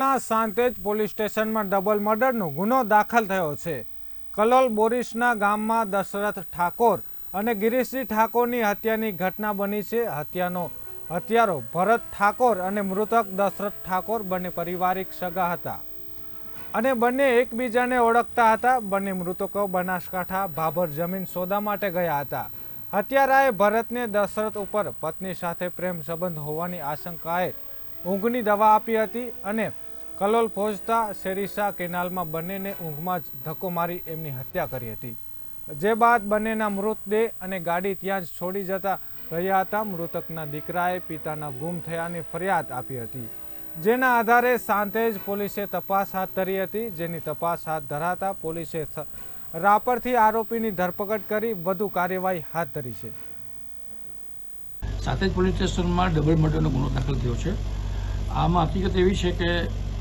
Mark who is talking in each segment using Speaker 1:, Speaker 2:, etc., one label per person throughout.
Speaker 1: Santej police સ્ટેશનમાં double મર્ડરનો ગુનો દાખલ થયો છે. કલોલ બોરીસના ગામમાં દશરથ ઠાકોર અને ગિરીશજી ઠાકોરની હત્યાની ઘટના બની છે. હત્યાનો હત્યારો ભરત ઠાકોર અને મૃતક દશરથ ઠાકોર બંને પારિવારિક સગા હતા અને બંને એકબીજાને ઓળખતા હતા. બંને મૃતકો બનાસકાંઠા ભાભર જમીન સોદા માટે ગયા હતા. હત્યારાએ ભરતને દશરથ ઉપર પત્ની સાથે પ્રેમ સંબંધ હોવાની આશંકાએ ઊંઘની દવા આપી હતી અને કલોલ પહોંચતા શેરીસા કેનાલમાં બંનેને ઊંઘમાં જ ધક્કો મારી એમની હત્યા કરી હતી. જે બાદ બંનેના મૃતદેહ અને ગાડી ત્યાં જ છોડી જતા રહ્યા હતા. મૃતકના દીકરાએ પિતાના ગુમ થયાની ફરિયાદ આપી હતી. જેના આધારે સાંતેજ પોલીસે તપાસ હાથ ધરી હતી. જેની તપાસ હાથ ધરાતા પોલીસે રાપરથી આરોપીની ધરપકડ કરી વધુ કાર્યવાહી હાથ ધરી છે.
Speaker 2: સાથે પોલીસ સ્ટેશનમાં ડબલ મર્ડરનો ગુનો દાખલ થયો છે. આમાં હકીકત એવી છે કે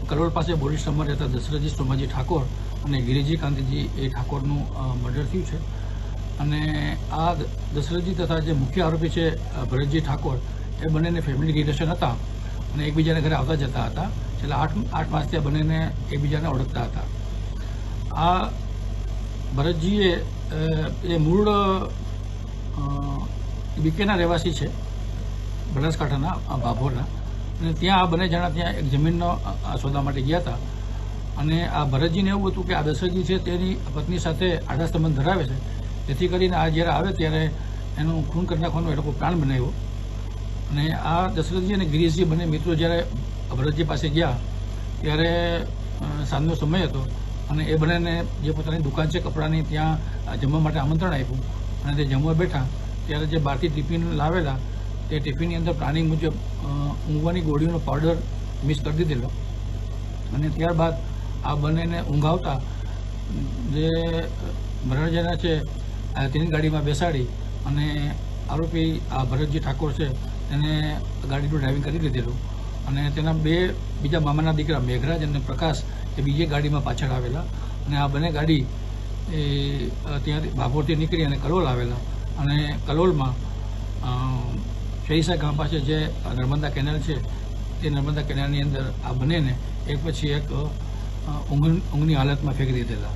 Speaker 2: કરોડ પાસે બોરીસ સમર રહેતા દશરથજી સોમાજી ઠાકોર અને ગિરિજી કાંતિજી એ ઠાકોરનું મર્ડર થયું છે. અને આ દશરથજી તથા જે મુખ્ય આરોપી છે ભરતજી ઠાકોર, એ બંનેને ફેમિલી રિલેશન હતા અને એકબીજાને ઘરે આવતા જતા હતા. છેલ્લા આઠ આઠ માસથી આ બંનેને એકબીજાને ઓળખતા હતા. આ ભરતજીએ એ મૂળ બીકેના રહેવાસી છે, બનાસકાંઠાના ભાભોરના અને ત્યાં આ બંને જણા ત્યાં એક જમીનનો સોદા માટે ગયા હતા. અને આ ભરતજીને એવું હતું કે આ દશરથજી છે તેની પત્ની સાથે આડા સંબંધ ધરાવે છે. જેથી કરીને આ જ્યારે આવે ત્યારે એનું ખૂન કરી નાખવાનો એ લોકો પ્લાન બનાવ્યો. અને આ દશરથજી અને ગિરીશજી બંને મિત્રો જ્યારે ભરતજી પાસે ગયા, ત્યારે સાંજનો સમય હતો અને એ બંનેને જે પોતાની દુકાન છે કપડાની ત્યાં જમવા માટે આમંત્રણ આપ્યું. અને તે જમવા બેઠા, ત્યારે જે બહારથી ટિફિન લાવેલા તે ટિફિનની અંદર પ્લાનિંગ મુજબ ઊંઘવાની ગોળીઓનો પાવડર મિક્સ કરી દીધેલો. અને ત્યારબાદ આ બંનેને ઊંઘાવતા જે મરણજના છે તેની ગાડીમાં બેસાડી અને આરોપી આ ભરતજી ઠાકોર છે તેને ગાડીનું ડ્રાઇવિંગ કરી લીધેલું અને તેના બે બીજા મામાના દીકરા મેઘરાજ અને પ્રકાશ એ બીજી ગાડીમાં પાછળ આવેલા. અને આ બંને ગાડી એ અ, ત્યાંથી ભાભોરથી નીકળી અને કલોલ આવેલા. અને કલોલમાં અ, ગામ પાસે જે નર્મદા કેનાલ છે તે નર્મદા કેનાલની અંદર આ બંનેને એક પછી એક ઊંઘ ઊંઘની હાલતમાં ફેંકી દીધેલા.